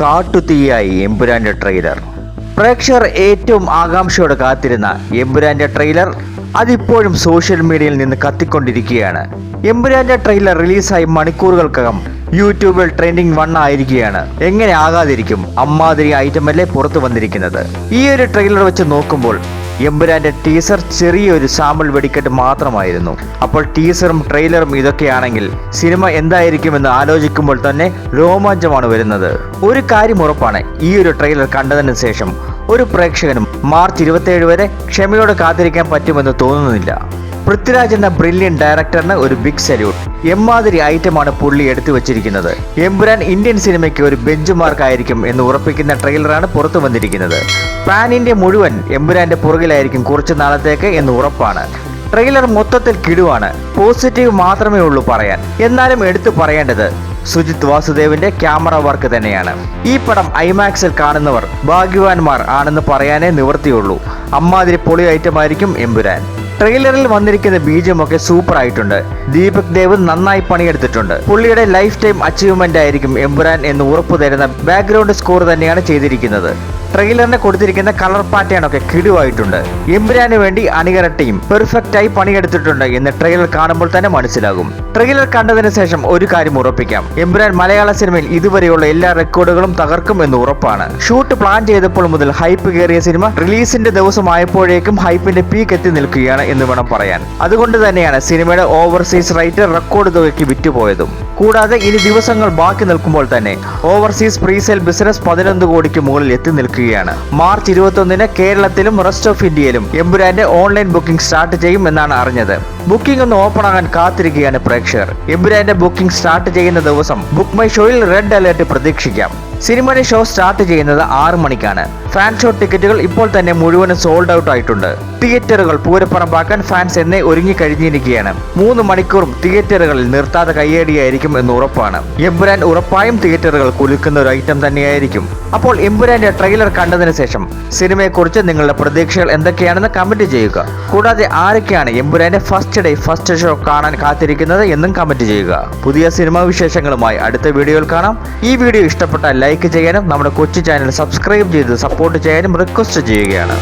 കാട്ടുതീയായി എമ്പുരാന്റെ trailer പ്രേക്ഷകർ ഏറ്റവും ആകാംക്ഷയോടെ കാത്തിരുന്ന എമ്പുരാന്റെ ട്രെയിലർ അതിപ്പോഴും സോഷ്യൽ മീഡിയയിൽ നിന്ന് കത്തിക്കൊണ്ടിരിക്കുകയാണ്. എമ്പുരാന്റെ ട്രെയിലർ റിലീസായി മണിക്കൂറുകൾക്കകം യൂട്യൂബിൽ ട്രെൻഡിങ് വൺ ആയിരിക്കുകയാണ്. എങ്ങനെ ആകാതിരിക്കും? അമ്മാതിരി ഐറ്റമല്ലേ പുറത്തു വന്നിരിക്കുന്നത്? ഈ ഒരു ട്രെയിലർ വെച്ച് നോക്കുമ്പോൾ എമ്പുരാന്റെ ടീസർ ചെറിയൊരു സാമ്പിൾ വെടിക്കെട്ട് മാത്രമായിരുന്നു. അപ്പോൾ ടീസറും ട്രെയിലറും ഇതൊക്കെയാണെങ്കിൽ സിനിമ എന്തായിരിക്കുമെന്ന് ആലോചിക്കുമ്പോൾ തന്നെ രോമാഞ്ചമാണ് വരുന്നത്. ഒരു കാര്യം ഉറപ്പാണ് ഈ ഒരു ട്രെയിലർ കണ്ടതിന് ശേഷം ഒരു പ്രേക്ഷകനും മാർച്ച് ഇരുപത്തിയേഴ് വരെ ക്ഷമയോടെ കാത്തിരിക്കാൻ പറ്റുമെന്ന് തോന്നുന്നില്ല. പൃഥ്വിരാജ് എന്ന ബ്രില്യൻ ഡയറക്ടറിന് ഒരു ബിഗ് സല്യൂട്ട് എമ്മാതിരി ഐറ്റമാണ് പുള്ളി എടുത്തു വെച്ചിരിക്കുന്നത്. എമ്പുരാൻ ഇന്ത്യൻ സിനിമയ്ക്ക് ഒരു ബെഞ്ച് മാർക്ക് ആയിരിക്കും എന്ന് ഉറപ്പിക്കുന്ന ട്രെയിലറാണ് പുറത്തു വന്നിരിക്കുന്നത്. പാൻ ഇന്ത്യ മുഴുവൻ എമ്പുരാന്റെ പുറകിലായിരിക്കും കുറച്ചു നാളത്തേക്ക് എന്ന് ഉറപ്പാണ്. ട്രെയിലർ മൊത്തത്തിൽ കിടുവാണ്. പോസിറ്റീവ് മാത്രമേ ഉള്ളൂ പറയാൻ. എന്നാലും എടുത്തു പറയേണ്ടത് സുജിത് വാസുദേവിന്റെ ക്യാമറ വർക്ക് തന്നെയാണ്. ഈ പടം ഐമാക്സിൽ കാണുന്നവർ ഭാഗ്യവാന്മാർ ആണെന്ന് പറയാനേ നിവർത്തിയുള്ളൂ അമ്മാതിരി പൊളി ഐറ്റമായിരിക്കും എമ്പുരാൻ. ട്രെയിലറിൽ വന്നിരിക്കുന്ന ബീജം ഒക്കെ സൂപ്പർ ആയിട്ടുണ്ട്. ദീപക് ദേവ് നന്നായി പണിയെടുത്തിട്ടുണ്ട്. പുള്ളിയുടെ ലൈഫ് ടൈം അച്ചീവ്മെന്റ് ആയിരിക്കും എമ്പുരാൻ എന്ന് ഉറപ്പു തരുന്ന ബാക്ക്ഗ്രൗണ്ട് സ്കോർ തന്നെയാണ് ചെയ്തിരിക്കുന്നത്. ട്രെയിലറിന് കൊടുത്തിരിക്കുന്ന കളർ പാറ്റേൺ ഒക്കെ കിടുവായിട്ടുണ്ട്. എമ്പുരാന് വേണ്ടി അണികര ടീം പെർഫെക്റ്റ് ആയി പണിയെടുത്തിട്ടുണ്ട് എന്ന് ട്രെയിലർ കാണുമ്പോൾ തന്നെ മനസ്സിലാകും. ട്രെയിലർ കണ്ടതിന് ശേഷം ഒരു കാര്യം ഉറപ്പിക്കാം. എമ്പുരാൻ മലയാള സിനിമയിൽ ഇതുവരെയുള്ള എല്ലാ റെക്കോർഡുകളും തകർക്കും എന്ന് ഉറപ്പാണ്. ഷൂട്ട് പ്ലാൻ ചെയ്തപ്പോൾ മുതൽ ഹൈപ്പ് കയറിയ സിനിമ റിലീസിന്റെ ദിവസമായപ്പോഴേക്കും ഹൈപ്പിന്റെ പീക്ക് എത്തി നിൽക്കുകയാണ് എന്ന് വേണം പറയാൻ. അതുകൊണ്ട് തന്നെയാണ് സിനിമയുടെ ഓവർസീസ് റൈറ്റ് റെക്കോർഡ് തുകയ്ക്ക് വിറ്റുപോയതും. കൂടാതെ ഇനി ദിവസങ്ങൾ ബാക്കി നിൽക്കുമ്പോൾ തന്നെ ഓവർസീസ് പ്രീസെയിൽ ബിസിനസ് പതിനൊന്ന് കോടിക്ക് മുകളിൽ എത്തി നിൽക്കുകയാണ്. മാർച്ച് ഇരുപത്തൊന്നിന് കേരളത്തിലും റെസ്റ്റ് ഓഫ് ഇന്ത്യയിലും എമ്പുരാന്റെ ഓൺലൈൻ ബുക്കിംഗ് സ്റ്റാർട്ട് ചെയ്യും എന്നാണ് അറിഞ്ഞത്. ബുക്കിംഗ് ഒന്ന് ഓപ്പൺ ആകാൻ കാത്തിരിക്കുകയാണ് പ്രേക്ഷകർ. എമ്പുരാന്റെ ബുക്കിംഗ് സ്റ്റാർട്ട് ചെയ്യുന്ന ദിവസം ബുക്ക് മൈ ഷോയിൽ റെഡ് അലേർട്ട് പ്രതീക്ഷിക്കാം. സിനിമയുടെ ഷോ സ്റ്റാർട്ട് ചെയ്യുന്നത് ആറ് മണിക്കാണ്. ഫാൻ ഷോ ടിക്കറ്റുകൾ ഇപ്പോൾ തന്നെ മുഴുവനും സോൾഡ് ഔട്ട് ആയിട്ടുണ്ട്. തിയേറ്ററുകൾ പൂരപ്പറമ്പാക്കാൻ ഫാൻസ് എന്നെ ഒരുങ്ങി കഴിഞ്ഞിരിക്കുകയാണ്. മൂന്ന് മണിക്കൂറും തിയേറ്ററുകളിൽ നിർത്താതെ കയ്യേടിയായിരിക്കും എന്ന് ഉറപ്പാണ്. എമ്പുരാൻ ഉറപ്പായും തിയേറ്ററുകൾ കുലുക്കുന്ന ഒരു ഐറ്റം തന്നെയായിരിക്കും. അപ്പോൾ എമ്പുരാന്റെ ട്രെയിലർ കണ്ടതിന് ശേഷം സിനിമയെക്കുറിച്ച് നിങ്ങളുടെ പ്രതീക്ഷകൾ എന്തൊക്കെയാണെന്ന് കമന്റ് ചെയ്യുക. കൂടാതെ ആരൊക്കെയാണ് എമ്പുരാന്റെ ഫസ്റ്റ് ഡേ ഫസ്റ്റ് ഷോ കാണാൻ കാത്തിരിക്കുന്നത് എന്നും കമന്റ് ചെയ്യുക. പുതിയ സിനിമാ വിശേഷങ്ങളുമായി അടുത്ത വീഡിയോയിൽ കാണാം. ഈ വീഡിയോ ഇഷ്ടപ്പെട്ടാൽ ലൈക്ക് ചെയ്യാനും നമ്മുടെ കൊച്ചു ചാനൽ സബ്സ്ക്രൈബ് ചെയ്ത് സപ്പോർട്ട് ചെയ്യാനും റിക്വസ്റ്റ് ചെയ്യുകയാണ്.